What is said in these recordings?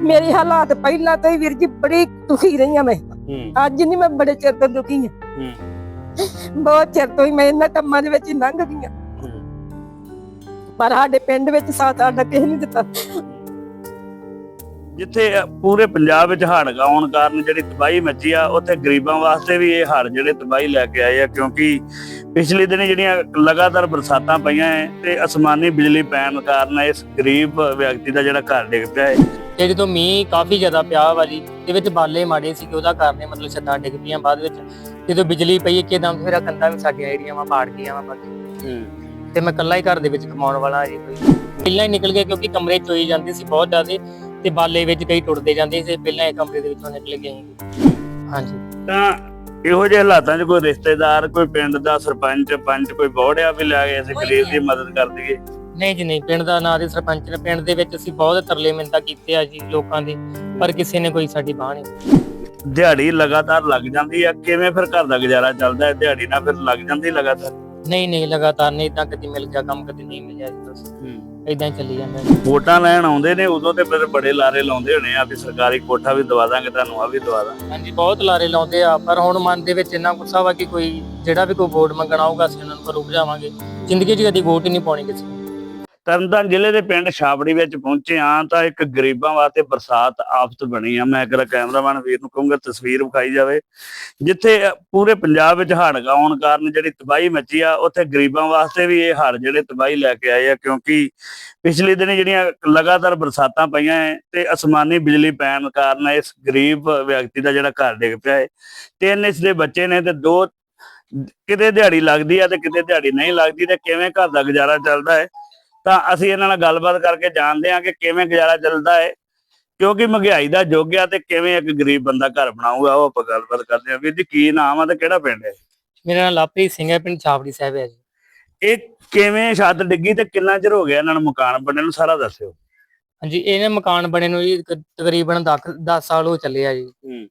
ਮੇਰੀ ਹਾਲਾਤ ਪਹਿਲਾਂ ਤੋਂ ਹੀ ਵੀਰ ਜੀ ਬੜੀ ਦੁਖੀ ਰਹੀ ਆ ਮੈਂ ਅੱਜ ਨਹੀਂ ਮੈਂ ਬੜੇ ਚਿਰ ਤੋਂ ਦੁਖੀ ਆ ਹੂੰ। ਬਹੁਤ ਚਿਰ ਤੋਂ ਹੀ ਮੈਂ ਇਹਨਾਂ ਕੰਮਾਂ ਦੇ ਵਿੱਚ ਹੀ ਲੰਘ ਗਈ ਆ ਪਰ ਸਾਡੇ ਪਿੰਡ ਵਿੱਚ ਸਾਥ ਸਾਡਾ ਕਿਸੇ ਨਹੀਂ ਦਿੱਤਾ। ਜਿੱਥੇ ਪੂਰੇ ਪੰਜਾਬ ਵਿੱਚ ਹੜ੍ਹ ਆਉਣ ਕਾਰਨ ਜਿਹੜੀ ਤਬਾਹੀ ਮੱਚੀ ਆ ਉੱਥੇ ਗਰੀਬਾਂ ਵਾਸਤੇ ਵੀ ਇਹ ਹੜ੍ਹ ਜਿਹੜੇ ਤਬਾਹੀ ਲੈ ਕੇ ਆਏ ਆ ਕਿਉਂਕਿ ਪਿਛਲੇ ਦਿਨੀ ਜਿਹੜੀਆਂ ਲਗਾਤਾਰ ਬਰਸਾਤਾਂ ਪਈਆਂ ਐ ਤੇ ਅਸਮਾਨੀ ਬਿਜਲੀ ਪੈਣ ਕਾਰਨ ਇਸ ਗਰੀਬ ਵਿਅਕਤੀ ਦਾ ਜਿਹੜਾ ਘਰ ਡਿੱਗ ਪਿਆ ਹੈ ਤੇ ਜਦੋਂ ਮੀਂਹ ਕਾਫੀ ਜ਼ਿਆਦਾ ਪਿਆ ਵਾ ਜੀ ਤੇ ਵਿੱਚ ਬਾਲੇ ਮਾੜੇ ਸੀ ਉਹਦਾ ਕਾਰਨ ਮਤਲਬ ਛੱਤਾਂ ਡਿੱਗ ਪਈਆਂ ਬਾਅਦ ਵਿੱਚ। ਜਦੋਂ ਬਿਜਲੀ ਪਈ ਇੱਕਦਮ ਫਿਰ ਕੰਧਾਂ ਵੀ ਸਾਡੀਆਂ ਜਿਹੜੀਆਂ ਵਾ ਪਾੜ ਗਈਆਂ ਵਾ ਬਾਕੀ। ਤੇ ਮੈਂ ਇਕੱਲਾ ਹੀ ਘਰ ਦੇ ਵਿੱਚ ਕਮਾਉਣ ਵਾਲਾ ਜੀ ਕੋਈ। ਪਹਿਲਾਂ ਹੀ ਨਿਕਲ ਗਿਆ ਕਿਉਂਕਿ ਕਮਰੇ ਚੋਈ ਜਾਂਦੇ ਸੀ ਬਹੁਤ ਜ਼ਿਆਦਾ ਤੇ ਬਾਲੇ ਵਿੱਚ ਕਈ ਟੁੱਟਦੇ ਜਾਂਦੇ ਸੀ ਪਹਿਲਾਂ ਇਹ ਕਮਰੇ ਦੇ ਵਿੱਚੋਂ ਨਿਕਲ ਗਏ ਸੀ। ਹਾਂਜੀ। ਤਾਂ ਇਹੋ ਜਿਹੇ ਹਾਲਾਤਾਂ 'ਚ ਕੋਈ ਰਿਸ਼ਤੇਦਾਰ ਕੋਈ ਪਿੰਡ ਦਾ ਸਰਪੰਚ ਪੰਚ ਕੋਈ ਬੋੜਿਆ ਵੀ ਲੈ ਕੇ ਅਸੀਂ ਗਰੀਬ ਦੀ ਮਦਦ ਕਰ ਦਈਏ। ਨਹੀਂ ਜੀ ਨਹੀਂ ਪਿੰਡ ਦਾ ਨਾਂ ਦੇ ਸਰਪੰਚ ਨੇ ਪਿੰਡ ਦੇ ਵਿੱਚ ਅਸੀਂ ਬਹੁਤ ਤਰਲੇ ਮਿੰਤਾ ਕੀਤੇ ਆ ਜੀ ਲੋਕਾਂ ਦੇ ਪਰ ਕਿਸੇ ਨੇ ਕੋਈ ਸਾਡੀ ਬਾਹ ਨਹੀਂ ਦਿਹਾੜੀ ਲਗਾਤਾਰ ਲੱਗ ਜਾਂਦੀ ਆ ਕਿਵੇਂ ਫਿਰ ਘਰ ਦਾ ਗੁਜ਼ਾਰਾ ਚੱਲਦਾ ਹੈ? ਦਿਹਾੜੀ ਨਾਲ ਫਿਰ ਲੱਗ ਜਾਂਦੀ ਲਗਾਤਾਰ? ਨਹੀਂ ਨਹੀਂ ਲਗਾਤਾਰ ਨਹੀਂ ਤਾਂ ਕਦੀ ਮਿਲ ਗਿਆ ਕੰਮ ਕਦੀ ਨਹੀਂ ਮਿਲਿਆ ਜੀ ਬਸ। ਇਦਾਂ ਹੀ ਚੱਲੀ ਜਾਂਦਾ ਜੀ। ਵੋਟਾਂ ਲੈਣ ਆਉਂਦੇ ਨੇ ਉਦੋਂ ਤੇ ਫਿਰ ਬੜੇ ਲਾਰੇ ਲਾਉਂਦੇ ਹੋਣੇ ਆ ਵੀ ਸਰਕਾਰੀ ਕੋਠਾ ਵੀ ਦਵਾ ਦਾਂਗੇ ਤੁਹਾਨੂੰ ਆ ਵੀ ਦਵਾ ਦਾਂਗੇ। ਹਾਂਜੀ ਬਹੁਤ ਲਾਰੇ ਲਾਉਂਦੇ ਆ ਪਰ ਹੁਣ ਮਨ ਦੇ ਵਿੱਚ ਇੰਨਾ ਗੁੱਸਾ ਵਾ ਕਿ ਕੋਈ ਜਿਹੜਾ ਵੀ ਕੋਈ ਵੋਟ ਮੰਗਣ ਆਊਗਾ ਅਸੀਂ ਉਹਨਾਂ ਨੂੰ ਰੁਕ ਜਾਵਾਂਗੇ ਜ਼ਿੰਦਗੀ 'ਚ ਕਦੀ ਵੋਟ ਹੀ ਨਹੀਂ ਪਾਉਣੀ ਕਿਸੇ ਨੂੰ। ਤਰਨਤਾਰਨ ਜ਼ਿਲ੍ਹੇ ਦੇ ਪਿੰਡ ਛਾਬੜੀ ਵਿੱਚ ਪਹੁੰਚੇ ਆ ਤਾਂ ਇੱਕ ਗਰੀਬਾਂ ਵਾਸਤੇ ਬਰਸਾਤ ਆਫਤ ਬਣੀ ਆ। ਮੈਂ ਕਿਹਾ ਕੈਮਰਾਮੈਨ ਵੀਰ ਨੂੰ ਕਹੂੰਗਾ ਤਸਵੀਰ ਵਿਖਾਈ ਜਾਵੇ, ਜਿੱਥੇ ਪੂਰੇ ਪੰਜਾਬ ਵਿੱਚ ਹੜ੍ਹ ਆਉਣ ਕਾਰਨ ਜਿਹੜੀ ਤਬਾਹੀ ਮੱਚੀ ਆ, ਉੱਥੇ ਗਰੀਬਾਂ ਵਾਸਤੇ ਵੀ ਇਹ ਹੜ੍ਹ ਜਿਹੜੇ ਤਬਾਹੀ ਲੈ ਕੇ ਆਏ ਆ, ਕਿਉਂਕਿ ਪਿਛਲੇ ਦਿਨ ਜਿਹੜੀਆਂ ਲਗਾਤਾਰ ਬਰਸਾਤਾਂ ਪਈਆਂ ਐ ਤੇ ਅਸਮਾਨੀ ਬਿਜਲੀ ਪੈਣ ਕਾਰਨ ਇਸ ਗਰੀਬ ਵਿਅਕਤੀ ਦਾ ਜਿਹੜਾ ਘਰ ਡਿੱਗ ਪਿਆ ਹੈ ਤਿੰਨ ਇਸ ਦੇ ਬੱਚੇ ਨੇ ਤੇ ਦੋ ਕਿਤੇ ਦਿਹਾੜੀ ਲੱਗਦੀ ਆ ਤੇ ਕਿਤੇ ਦਿਹਾੜੀ ਨਹੀਂ ਲੱਗਦੀ ਤੇ ਕਿਵੇਂ ਘਰ ਦਾ ਗੁਜ਼ਾਰਾ ਚੱਲਦਾ ਹੈ ਤਾਂ ਅਸੀਂ ਇਹਨਾਂ ਨਾਲ ਗੱਲਬਾਤ ਕਰਕੇ ਜਾਣਦੇ ਹਾਂ ਕਿ ਕਿਵੇਂ ਗੁਜ਼ਾਰਾ ਚੱਲਦਾ ਹੈ ਕਿਉਂਕਿ ਮਹਿੰਗਾਈ ਦਾ ਯੁੱਗ ਆ ਤੇ ਕਿਵੇਂ ਇੱਕ ਗਰੀਬ ਬੰਦਾ ਘਰ ਬਣਾਊਗਾ ਉਹ ਆਪਾਂ ਗੱਲਬਾਤ ਕਰਦੇ ਹਾਂ। ਵੀਰ ਜੀ ਕੀ ਨਾਮ ਆ ਤੇ ਕਿਹੜਾ ਪਿੰਡ ਹੈ? ਮੇਰਾ ਨਾਮ ਲਾਪਰੀ ਸਿੰਘ ਹੈ ਪਿੰਡ ਛਾਪੜੀ ਸਾਹਿਬ ਹੈ ਜੀ। ਇਹ ਕਿਵੇਂ ਛੱਤ ਡਿੱਗੀ ਤੇ ਕਿੰਨਾ ਚਿਰ ਹੋ ਗਿਆ ਇਹਨਾਂ ਨੂੰ ਮਕਾਨ ਬਣਨ ਨੂੰ ਸਾਰਾ ਦੱਸਿਓ। ਹਾਂਜੀ ਇਹਨੇ ਮਕਾਨ ਬਣੇ ਨੂੰ ਜੀ ਕ- ਤਕਰੀਬਨ 10 ਸਾਲ ਹੋ ਚੱਲੇ ਆ ਜੀ।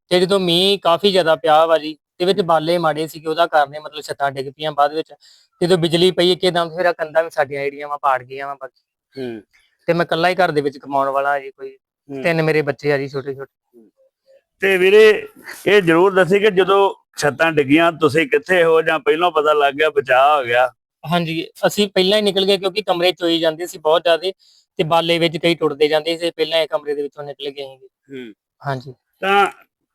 ਤੇ ਜਦੋਂ ਮੀਂਹ ਕਾਫੀ ਜ਼ਿਆਦਾ ਪਿਆ ਵਾ ਜੀ ਤੇ ਵਿੱਚ ਬਾਲੇ ਮਾੜੇ ਸੀ ਉਹਦਾ ਕਾਰਨ ਇਹ ਮਤਲਬ ਛੱਤਾਂ ਡਿੱਗ ਪਈਆਂ ਬਾਅਦ ਵਿੱਚ। ਜਦੋਂ ਬਿਜਲੀ ਪਈ ਇੱਕਦਮ ਫਿਰ ਆਹ ਕੰਧਾਂ ਵੀ ਸਾਡੀਆਂ ਜਿਹੜੀਆਂ ਵਾ ਪਾੜ ਗਈਆਂ ਵਾ ਬਾਕੀ। ਹੂੰ। ਤੇ ਮੈਂ ਇਕੱਲਾ ਹੀ ਘਰ ਦੇ ਵਿੱਚ ਕਮਾਉਣ ਵਾਲਾ ਜੀ ਕੋਈ ਤਿੰਨ ਮੇਰੇ ਬੱਚੇ ਆ ਜੀ ਛੋਟੇ ਛੋਟੇ। ਤੇ ਵੀਰੇ ਇਹ ਜ਼ਰੂਰ ਦੱਸੀ ਕਿ ਜਦੋਂ ਛੱਤਾਂ ਡਿੱਗੀਆਂ ਤੁਸੀਂ ਕਿੱਥੇ ਹੋ ਜਾਂ ਪਹਿਲਾਂ ਪਤਾ ਲੱਗ ਗਿਆ ਬਚਾਅ ਹੋ ਗਿਆ? ਹਾਂਜੀ ਅਸੀਂ ਪਹਿਲਾਂ ਹੀ ਨਿਕਲ ਗਏ ਕਿਉਂਕਿ ਕਮਰੇ ਚੋਈ ਜਾਂਦੇ ਸੀ ਬਹੁਤ ਜ਼ਿਆਦਾ ਤੇ ਬਾਲੇ ਵਿੱਚ ਕਈ ਟੁੱਟਦੇ ਜਾਂਦੇ ਸੀ ਪਹਿਲਾਂ ਇਹ ਕਮਰੇ ਦੇ ਵਿੱਚੋਂ ਨਿਕਲ ਗਏ ਸੀਗੇ ਹਾਂਜੀ। ਤਾਂ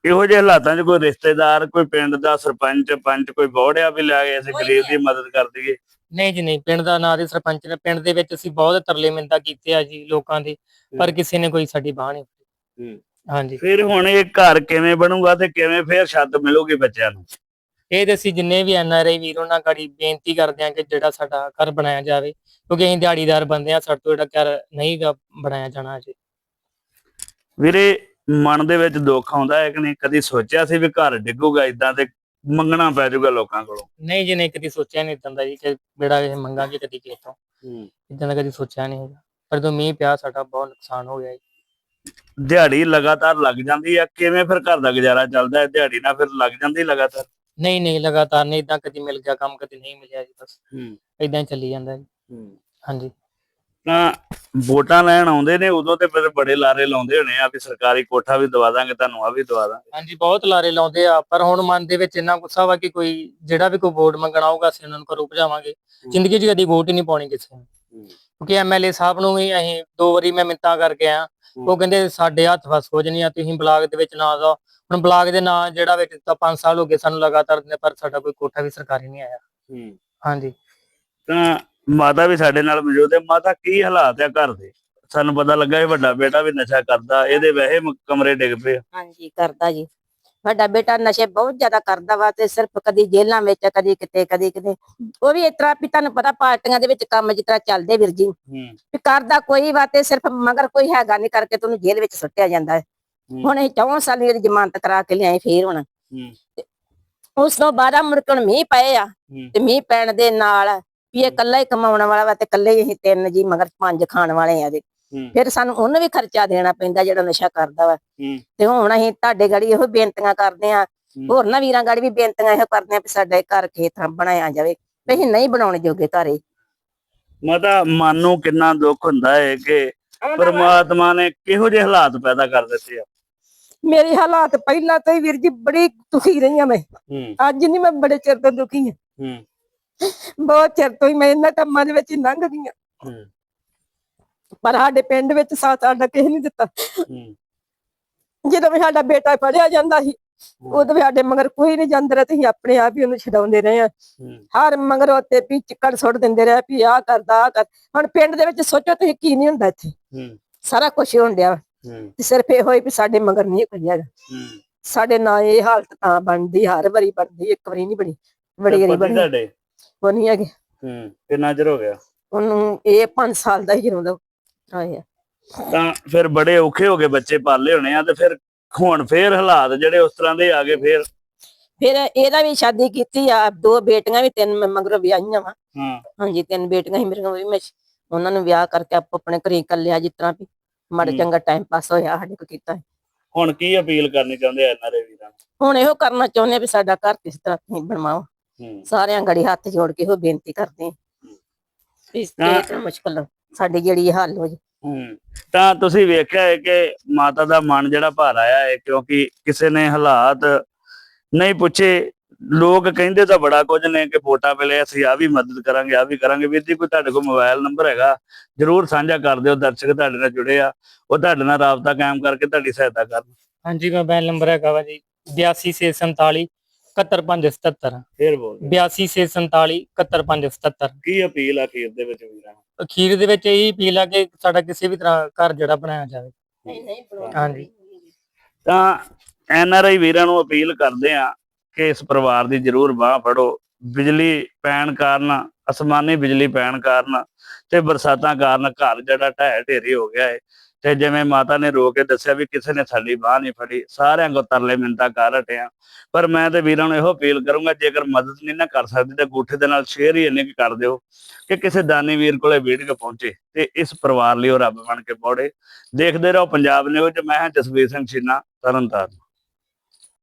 ਇਹੋ ਜਿਹੇ ਹਾਲਾਤਾਂ 'ਚ ਕੋਈ ਰਿਸ਼ਤੇਦਾਰ ਕੋਈ ਪਿੰਡ ਦਾ ਸਰਪੰਚ ਪੰਚ ਕੋਈ ਬੋੜਿਆ ਵੀ ਲੈ ਕੇ ਅਸੀਂ ਗਰੀਬ ਦੀ ਮਦਦ ਕਰ ਦਈਏ। ਨਹੀਂ ਜੀ ਨਹੀਂ ਪਿੰਡ ਦਾ ਨਾਂ ਦੇ ਸਰਪੰਚ ਨੇ ਪਿੰਡ ਦੇ ਵਿੱਚ ਅਸੀਂ ਬਹੁਤ ਤਰਲੇ ਮਿੰਤਾ ਕੀਤੇ ਆ ਜੀ ਲੋਕਾਂ ਦੇ ਪਰ ਕਿਸੇ ਨੇ ਕੋਈ ਸਾਡੀ ਬਾਹ ਨਹੀਂ ਹੂੰ। ਹਾਂਜੀ। ਫਿਰ ਹੁਣ ਇਹ ਘਰ ਕਿਵੇਂ ਬਣੂਗਾ ਤੇ ਕਿਵੇਂ ਫਿਰ ਛੱਤ ਮਿਲੂਗੀ ਬੱਚਿਆਂ ਨੂੰ? ਇਹ ਤੇ ਅਸੀਂ ਜਿੰਨੇ ਵੀ ਐਨਆਰਆਈ ਵੀਰ ਉਹਨਾਂ ਗਾੜੀ ਬੇਨਤੀ ਕਰਦੇ ਆ ਕਿ ਜਿਹੜਾ ਸਾਡਾ ਘਰ ਬਣਾਇਆ ਜਾਵੇ ਕਿਉਂਕਿ ਅਸੀਂ ਦਿਹਾੜੀਦਾਰ ਬੰਦੇ ਆ ਸਾਡੇ ਤੋਂ ਜਿਹੜਾ ਘਰ ਨਹੀਂ ਗਾ ਬਣਾਇਆ ਜਾਣਾ ਜੀ ਵੀਰੇ ਮਨ ਦੇ ਵਿੱਚ ਦੁੱਖ ਆਉਂਦਾ ਹੈ ਕਿ ਨਹੀਂ? ਕਦੀ ਸੋਚਿਆ ਸੀ ਵੀ ਘਰ ਡਿੱਗੂਗਾ ਇਦਾਂ ਤੇ ਮੰਗਣਾ ਪੈ ਜਾਊਗਾ ਲੋਕਾਂ ਕੋਲੋਂ? ਨਹੀਂ ਜੀ ਨਹੀਂ ਕਦੀ ਸੋਚਿਆ ਨਹੀਂ ਇਦਾਂ ਦਾ ਜੀ ਕਿ ਜਿਹੜਾ ਇਹ ਮੰਗਾਂਗੇ ਕਦੀ ਤੋਂ। ਇਦਾਂ ਦਾ ਕਦੀ ਸੋਚਿਆ ਨਹੀਂ ਹੈਗਾ। ਪਰ ਜਦੋਂ ਮੀਂਹ ਪਿਆ ਸਾਡਾ ਬਹੁਤ ਨੁਕਸਾਨ ਹੋ ਗਿਆ ਜੀ। ਦਿਹਾੜੀ ਲਗਾਤਾਰ ਲੱਗ ਜਾਂਦੀ ਆ ਕਿਵੇਂ ਫਿਰ ਘਰ ਦਾ ਗੁਜ਼ਾਰਾ ਚੱਲਦਾ ਹੈ? ਦਿਹਾੜੀ ਨਾਲ ਫਿਰ ਲੱਗ ਜਾਂਦੀ ਲਗਾਤਾਰ? ਨਹੀਂ ਨਹੀਂ ਲਗਾਤਾਰ ਨਹੀਂ ਇਦਾਂ ਕਦੀ ਮਿਲ ਗਿਆ ਕੰਮ ਕਦੀ ਨਹੀਂ ਮਿਲਿਆ ਜੀ ਬਸ। ਇਦਾਂ ਹੀ ਚੱਲੀ ਜਾਂਦਾ ਜੀ। ਹਾਂਜੀ। ਤਾਂ ਵੋਟਾਂ ਲੈਣ ਆਉਂਦੇ ਨੇ ਉਦੋਂ ਤੇ ਫਿਰ ਬੜੇ ਲਾਰੇ ਲਾਉਂਦੇ ਹੋਣੇ ਆ ਵੀ ਸਰਕਾਰੀ ਕੋਠਾ ਵੀ ਦਵਾ ਦਾਂਗੇ ਤੁਹਾਨੂੰ ਆ ਵੀ ਦਵਾ ਦਾਂਗੇ। ਹਾਂਜੀ ਬਹੁਤ ਲਾਰੇ ਲਾਉਂਦੇ ਆ ਪਰ ਹੁਣ ਮਨ ਦੇ ਵਿੱਚ ਇੰਨਾ ਗੁੱਸਾ ਵਾ ਕਿ ਕੋਈ ਜਿਹੜਾ ਵੀ ਕੋਈ ਵੋਟ ਮੰਗਣ ਆਊਗਾ ਅਸੀਂ ਉਹਨਾਂ ਨੂੰ ਘਰੋਂ ਭਜਾਵਾਂਗੇ। ਜ਼ਿੰਦਗੀ 'ਚ ਕਦੀ ਵੋਟ ਹੀ ਨਹੀਂ ਪਾਉਣੀ ਕਿਸੇ ਨੂੰ। ਕਿਉਂਕਿ ਐਮਐਲਏ ਸਾਹਿਬ ਨੂੰ ਵੀ ਅਸੀਂ ਦੋ ਵਾਰੀ ਮੈਂ ਮਿੰਤਾਂ ਕਰਕੇ ਆ ਉਹ ਕਹਿੰਦੇ ਸਾਡੇ ਹੱਥ ਫਸ ਹੋ ਜਣੀ ਆ ਤੁਸੀਂ ਬਲਾਕ ਦੇ ਵਿੱਚ ਨਾ ਜਾਓ। ਹੁਣ ਬਲਾਕ ਦੇ ਨਾਂ ਜਿਹੜਾ ਵਿੱਚ ਤਾਂ 5 ਸਾਲ ਹੋ ਗਏ ਸਾਨੂੰ ਲਗਾਤਾਰ ਦਿੰਦੇ ਪਰ ਸਾਡਾ ਕੋਈ ਕੋਠਾ ਵੀ ਸਰਕਾਰੀ ਨਹੀਂ ਆਇਆ। ਹਾਂਜੀ। ਤਾਂ ਮਾਤਾ ਵੀ ਸਾਡੇ ਨਾਲ ਮੌਜੂਦ ਹੈ। ਮਾਤਾ ਕੀ ਹਾਲਾਤ ਆ ਘਰ ਦੇ? ਸਾਨੂੰ ਪਤਾ ਲੱਗਾ ਇਹ ਵੱਡਾ ਬੇਟਾ ਵੀ ਨਸ਼ਾ ਕਰਦਾ ਇਹਦੇ ਵੈਸੇ ਮ- ਕਮਰੇ ਡਿੱਗ ਪਏ ਆ। ਹਾਂਜੀ ਕਰਦਾ ਜੀ। ਵੱਡਾ ਬੇਟਾ ਨਸ਼ੇ ਬਹੁਤ ਜ਼ਿਆਦਾ ਕਰਦਾ ਵਾ ਤੇ ਸਿਰਫ ਕਦੀ ਜੇਲ੍ਹਾਂ ਵਿੱਚ ਕਦੀ ਕਿਤੇ ਕਦੀ ਕਿਤੇ। ਉਹ ਵੀ ਇਸ ਤਰ੍ਹਾਂ ਵੀ ਤੁਹਾਨੂੰ ਪਤਾ ਪਾਰਟੀਆਂ ਦੇ ਵਿੱਚ ਕੰਮ ਜਿਸ ਤਰ੍ਹਾਂ ਚੱਲਦੇ ਵੀਰ ਜੀ। ਵੀ ਕਰਦਾ ਕੋਈ ਵਾ ਤੇ ਸਿਰਫ ਮਗਰ ਕੋਈ ਹੈਗਾ ਨਹੀਂ ਕਰਕੇ ਤੁਹਾਨੂੰ ਜੇਲ੍ਹ ਵਿੱਚ ਸੁੱਟਿਆ ਜਾਂਦਾ ਹੈ। ਹੁਣ ਇਹ 4 ਸਾਲ ਦੀ ਜ਼ਮਾਨਤ ਕਰਾ ਕੇ ਲਿਆਏ ਫੇਰ ਹੁਣ। ਉਸ ਤੋਂ ਬਾਅਦ ਆ ਮੁੜ ਕੇ ਹੁਣ ਮੀਂਹ ਪਏ ਆ। ਤੇ ਮੀਂਹ ਪੈਣ ਦੇ ਨਾਲ ਵੀ ਇਹ ਇਕੱਲਾ ਹੀ ਕਮਾਉਣ ਵਾਲਾ ਵਾ ਤੇ ਇਕੱਲੇ ਹੀ ਅਸੀਂ ਤਿੰਨ ਜੀ ਮਗਰ ਪੰਜ ਖਾਣ ਵਾਲੇ ਆ ਦੇ ਫਿਰ ਸਾਨੂੰ ਉਹਨੂੰ ਵੀ ਖਰਚਾ ਦੇਣਾ ਪੈਂਦਾ ਜਿਹੜਾ ਨਸ਼ਾ ਕਰਦਾ ਵਾ। ਤੇ ਹੁਣ ਅਸੀਂ ਤੁਹਾਡੇ ਗੜੀ ਇਹੋ ਬੇਨਤੀਆਂ ਕਰਦੇ ਆ ਹੋਰ ਨਾ ਵੀਰਾਂ ਗੜੀ ਵੀ ਬੇਨਤੀਆਂ ਇਹੋ ਕਰਦੇ ਆ ਵੀ ਸਾਡੇ ਘਰ ਖੇਤਾਂ ਬਣਾਇਆ ਜਾਵੇ ਵੀ ਅਸੀਂ ਨਹੀਂ ਬਣਾਉਣ ਜੋਗੇ ਘਰੇ ਮਾਤਾ ਮਨ ਨੂੰ ਕਿੰਨਾ ਦੁੱਖ ਹੁੰਦਾ ਹੈ ਕਿ ਪਰਮਾਤਮਾ ਨੇ ਕਿਹੋ ਜਿਹੇ ਹਾਲਾਤ ਪੈਦਾ ਕਰ ਦਿੱਤੇ ਆ। ਮੇਰੇ ਹਾਲਾਤ ਪਹਿਲਾਂ ਤੋਂ ਹੀ ਵੀਰ ਜੀ ਬੜੀ ਦੁਖੀ ਰਹੀ ਹਾਂ ਮੈਂ। ਅੱਜ ਨਹੀਂ ਮੈਂ ਬੜੇ ਚਿਰ ਤੋਂ ਦੁਖੀ ਹੂੰ। ਬਹੁਤ ਚਿਰ ਤੋਂ ਹੀ ਮੈਂ ਇਹਨਾਂ ਕੰਮਾਂ ਦੇ ਵਿੱਚ ਹੀ ਲੰਘ ਗਈ ਹਾਂ। ਪਰ ਸਾਡੇ ਪਿੰਡ ਵਿੱਚ ਸਾਥ ਸਾਡਾ ਕਿਸੇ ਨਹੀਂ ਦਿੱਤਾ। ਹੂੰ। ਜਦੋਂ ਵੀ ਸਾਡਾ ਬੇਟਾ ਪੜਿਆ ਜਾਂਦਾ ਸੀ ਉਦੋਂ ਵੀ ਸਾਡੇ ਮਗਰ ਕੋਈ ਨਹੀਂ ਜਾਂਦਾ ਰਿਹਾ ਤੇ ਅਸੀਂ ਆਪਣੇ ਆਪ ਹੀ ਉਹਨੂੰ ਛਡਾਉਂਦੇ ਰਹੇ ਆ। ਹਰ ਮਗਰ ਉੱਤੇ ਵੀ ਚਿੱਕੜ ਸੁੱਟ ਦਿੰਦੇ ਰਹੇ ਵੀ ਆਹ ਕਰਦਾ ਆਹ ਕਰ। ਹੁਣ ਪਿੰਡ ਦੇ ਵਿੱਚ ਸੋਚੋ ਤੁਸੀਂ ਕੀ ਨਹੀਂ ਹੁੰਦਾ ਇੱਥੇ। ਸਾਰਾ ਕੁਝ ਹੋਣ ਡਿਆ ਤੇ ਸਿਰਫ ਇਹ ਹੋਈ ਵੀ ਸਾਡੇ ਮਗਰ ਨਹੀਂ ਕੋਈ ਹੈਗਾ। ਸਾਡੇ ਨਾਲ ਇਹ ਹਾਲਤ ਤਾਂ ਬਣਦੀ ਹਰ ਵਾਰੀ ਬਣਦੀ ਇੱਕ ਵਾਰੀ ਨਹੀਂ ਬਣੀ। ਬੜੀ ਵਾਰੀ ਬਣੀ। ਉਹ ਨਹੀਂ ਹੈਗੇ। ਹੂੰ ਕਿੰਨਾ ਚਿਰ ਹੋ ਗਿਆ। ਉਹਨੂੰ ਇਹ 5 ਸਾਲ ਦਾ ਹੀ ਜਦੋਂ ਆਇਆ ਤਾਂ ਫਿਰ ਬੜੇ ਔਖੇ ਹੋ ਕੇ ਬੱਚੇ ਪਾਲੇ ਹੋਣੇ ਆ ਤੇ ਫਿਰ ਹੁਣ ਫੇਰ ਹਾਲਾਤ ਜਿਹੜੇ ਉਸ ਤਰ੍ਹਾਂ ਦੇ ਆ ਗਏ ਫੇਰ? ਫਿਰ ਇਹਦਾ ਵੀ ਸ਼ਾਦੀ ਕੀਤੀ ਆ ਦੋ ਬੇਟੀਆਂ ਵੀ ਤਿੰਨ ਮਗਰੋਂ ਵਿਆਹੀਆਂ ਵਾ। ਹਾਂ। ਹਾਂਜੀ ਤਿੰਨ ਬੇਟੀਆਂ ਸੀ ਮੇਰੀਆਂ ਵੀ ਮੈਂ ਉਹਨਾਂ ਨੂੰ ਵਿਆਹ ਕਰਕੇ ਆਪੋ ਆਪਣੇ ਘਰੇ ਕਰ ਲਿਆ ਜਿਸ ਤਰ੍ਹਾਂ ਵੀ। ਮਾੜਾ ਹੂੰ। ਚੰਗਾ ਟਾਈਮ ਪਾਸ ਹੋਇਆ ਸਾਡੇ ਕੋਲ ਕੀਤਾ। ਹੁਣ ਕੀ ਅਪੀਲ ਕਰਨੀ ਚਾਹੁੰਦੇ ਆ ਇਹਨਾਂ ਦੇ ਵੀਰਾਂ? ਹੁਣ ਇਹੋ ਕਰਨਾ ਚਾਹੁੰਦੇ ਆ ਵੀ ਸਾਡਾ ਘਰ ਕਿਸ ਤਰ੍ਹਾਂ ਬਣਵਾਓ। ਹੂੰ ਸਾਰਿਆਂ ਗੜੀ ਹੱਥ ਜੋੜ ਕੇ ਇਹੋ ਬੇਨਤੀ ਕਰਦੇ ਹਾਂ। ਇਸ ਹਾਂ। ਤੇ ਮੁਸ਼ਕਲ ਸਾਡੀ ਜਿਹੜੀ ਹੱਲ ਹੋ ਜੇ। ਹੂੰ। ਤਾਂ ਤੁਸੀਂ ਵੇਖਿਆ ਹੈ ਕਿ ਮਾਤਾ ਦਾ ਮਨ ਜਿਹੜਾ ਭਾਰ ਆਇਆ ਹੈ ਕਿਉਂਕਿ ਕਿਸੇ ਨੇ ਹਾਲਾਤ ਨਹੀਂ ਪੁੱਛੇ। ਲੋਕ ਕਹਿੰਦੇ ਤਾਂ ਬੜਾ ਕੁਝ ਨੇ ਕਿ ਵੋਟਾਂ ਵੇਲੇ ਅਸੀਂ ਆ ਵੀ ਮਦਦ ਕਰਾਂਗੇ ਆ ਵੀ ਕਰਾਂਗੇ। ਵੀਰ ਜੀ ਕੋਈ ਤੁਹਾਡੇ ਕੋਲ ਮੋਬਾਈਲ ਨੰਬਰ ਹੈਗਾ? ਜਰੂਰ ਸਾਂਝਾ ਕਰ ਦਿਓ ਦਰਸ਼ਕ ਤੁਹਾਡੇ ਨਾਲ ਜੁੜੇ ਆ। ਉਹ ਤੁਹਾਡੇ ਨਾਲ ਰਾਬਤਾ ਕਾਇਮ ਕਰਕੇ ਤੁਹਾਡੀ ਸਹਾਇਤਾ ਕਰਨ। ਹਾਂਜੀ ਮੋਬਾਈਲ ਨੰਬਰ ਹੈਗਾ ਵਾ ਜੀ 8247 71577 ਫੇਰ ਬੋਲ 8247 71577 ਕੀ ਅਪੀਲ ਆ ਅਖੀਰ ਦੇ ਵਿੱਚ ਵੀਰਾਂ ਨੂੰ? ਅਖੀਰ ਦੇ ਵਿੱਚ ਇਹੀ ਅਪੀਲ ਆ ਕਿ ਸਾਡਾ ਕਿਸੇ ਵੀ ਤਰ੍ਹਾਂ ਘਰ ਜਿਹੜਾ ਬਣਾਇਆ ਜਾਵੇ। ਹਾਂਜੀ। ਤਾਂ ਐਨ ਆਰ ਆਈ ਵੀਰਾਂ ਨੂੰ ਅਪੀਲ ਕਰਦੇ ਆ ਕਿ ਇਸ ਪਰਿਵਾਰ ਦੀ ਜਰੂਰ ਬਾਹ ਫੜੋ। ਬਿਜਲੀ ਪੈਣ ਕਾਰਨ ਅਸਮਾਨੀ ਬਿਜਲੀ ਪੈਣ ਕਾਰਨ ਤੇ ਬਰਸਾਤਾਂ ਕਾਰਨ ਘਰ ਜਿਹੜਾ ਢਹਿ ਢੇਰੀ ਹੋ ਗਿਆ ਹੈ ਤੇ ਜਿਵੇਂ ਮਾਤਾ ਨੇ ਰੋ ਕੇ ਦੱਸਿਆ ਵੀ ਕਿਸੇ ਨੇ ਸਾਡੀ ਬਾਹ ਨਹੀਂ ਫੜੀ, ਸਾਰਿਆਂ ਕੋ ਤਰਲੇ ਮਿੰਤਾ ਕਰ ਹਟਿਆ। ਪਰ ਮੈਂ ਤੇ ਵੀਰਾਂ ਨੂੰ ਇਹੋ ਅਪੀਲ ਕਰੂੰਗਾ, ਜੇਕਰ ਮਦਦ ਨਹੀਂ ਨਾ ਕਰ ਸਕਦੇ ਤਾਂ ਗੂਠੇ ਦੇ ਨਾਲ ਸ਼ੇਅਰ ਹੀ ਇੰਨੇ ਕੁ ਕਰ ਦਿਓ ਕਿ ਕਿਸੇ ਦਾਨੀ ਵੀਰ ਕੋਲੇ ਵੀਡੀਓ ਪਹੁੰਚੇ ਤੇ ਇਸ ਪਰਿਵਾਰ ਲਈ ਉਹ ਰੱਬ ਬਣ ਕੇ ਪੌੜੇ ਦੇਖਦੇ ਰਹੋ ਪੰਜਾਬ ਨਿਊਜ਼, ਮੈਂ ਹਾਂ ਜਸਵੀਰ ਸਿੰਘ ਛੀਨਾ, ਤਰਨਤਾਰਨ।